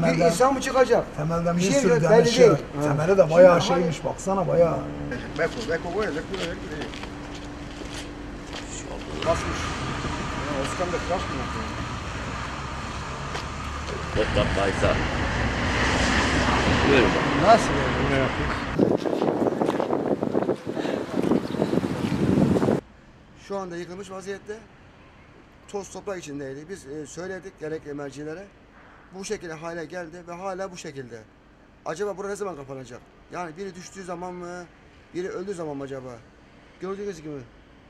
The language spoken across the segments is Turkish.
Temelden- bir insan mı çıkacak? Temelden bir, Bir şey sürü belli ya. değil. Temeli de bayağı şeymiş baksana bayağı. Beko, beko böyle, beko böyle. Basmış. Oskan da kıraş mı yapıyor? Toprak Baysa. Buyurun. Nasıl yani? Ne? Şu anda yıkılmış vaziyette. Toz toprak içindeydi. Biz e, söyledik gerekli mercilere. Bu şekilde hale geldi ve hala bu şekilde. Acaba bura ne zaman kapanacak? Yani biri düştüğü zaman mı? Biri öldüğü zaman mı acaba? Gördüğünüz gibi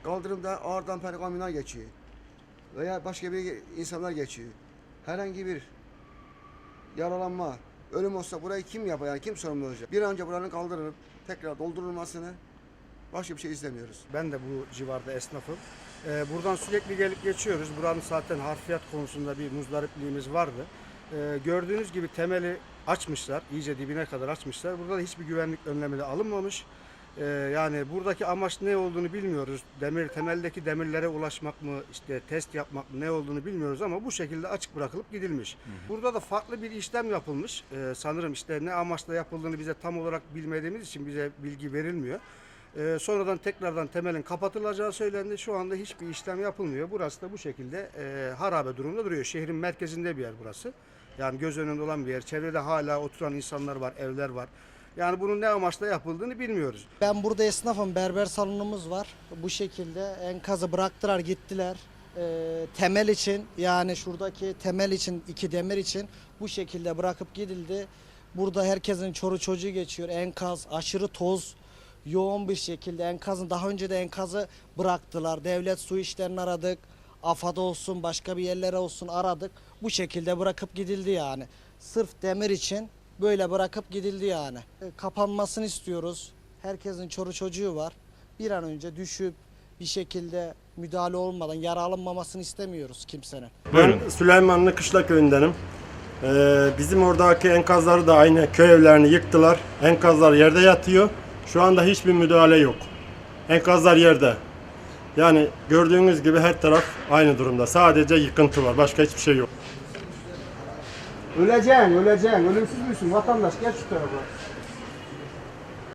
kaldırımda ağır damper kamyonlar geçiyor. Veya başka bir insanlar geçiyor. Herhangi bir yaralanma, ölüm olsa burayı kim yapar yani kim sorumlu olacak? Bir an önce buranın kaldırılıp tekrar doldurulmasını başka bir şey istemiyoruz. Ben de bu civarda esnafım. Ee, buradan sürekli gelip geçiyoruz. Buranın zaten harfiyat konusunda bir muzdaripliğimiz vardı. Ee, gördüğünüz gibi temeli açmışlar, iyice dibine kadar açmışlar. Burada da hiçbir güvenlik önlemi de alınmamış. Ee, yani buradaki amaç ne olduğunu bilmiyoruz. Demir temeldeki demirlere ulaşmak mı, işte test yapmak mı ne olduğunu bilmiyoruz ama bu şekilde açık bırakılıp gidilmiş. Burada da farklı bir işlem yapılmış. Ee, sanırım işte ne amaçla yapıldığını bize tam olarak bilmediğimiz için bize bilgi verilmiyor. Ee, sonradan tekrardan temelin kapatılacağı söylendi. Şu anda hiçbir işlem yapılmıyor. Burası da bu şekilde e, harabe durumda duruyor. Şehrin merkezinde bir yer burası. Yani göz önünde olan bir yer. Çevrede hala oturan insanlar var, evler var. Yani bunun ne amaçla yapıldığını bilmiyoruz. Ben burada esnafım. Berber salonumuz var. Bu şekilde enkazı bıraktılar gittiler. Ee, temel için yani şuradaki temel için iki demir için bu şekilde bırakıp gidildi. Burada herkesin çoru çocuğu geçiyor. Enkaz aşırı toz yoğun bir şekilde enkazın daha önce de enkazı bıraktılar. Devlet su işlerini aradık. AFAD olsun başka bir yerlere olsun aradık. Bu şekilde bırakıp gidildi yani. Sırf demir için böyle bırakıp gidildi yani. E, Kapanmasını istiyoruz. Herkesin çoru çocuğu var. Bir an önce düşüp bir şekilde müdahale olmadan yara alınmamasını istemiyoruz kimsenin. Ben Süleymanlı Kışla Köyü'ndenim. Ee, bizim oradaki enkazları da aynı köy evlerini yıktılar. Enkazlar yerde yatıyor. Şu anda hiçbir müdahale yok. Enkazlar yerde. Yani gördüğünüz gibi her taraf aynı durumda. Sadece yıkıntı var. Başka hiçbir şey yok. Öleceksin, öleceksin. Ölümsüz müsün vatandaş? Gel şu tarafa.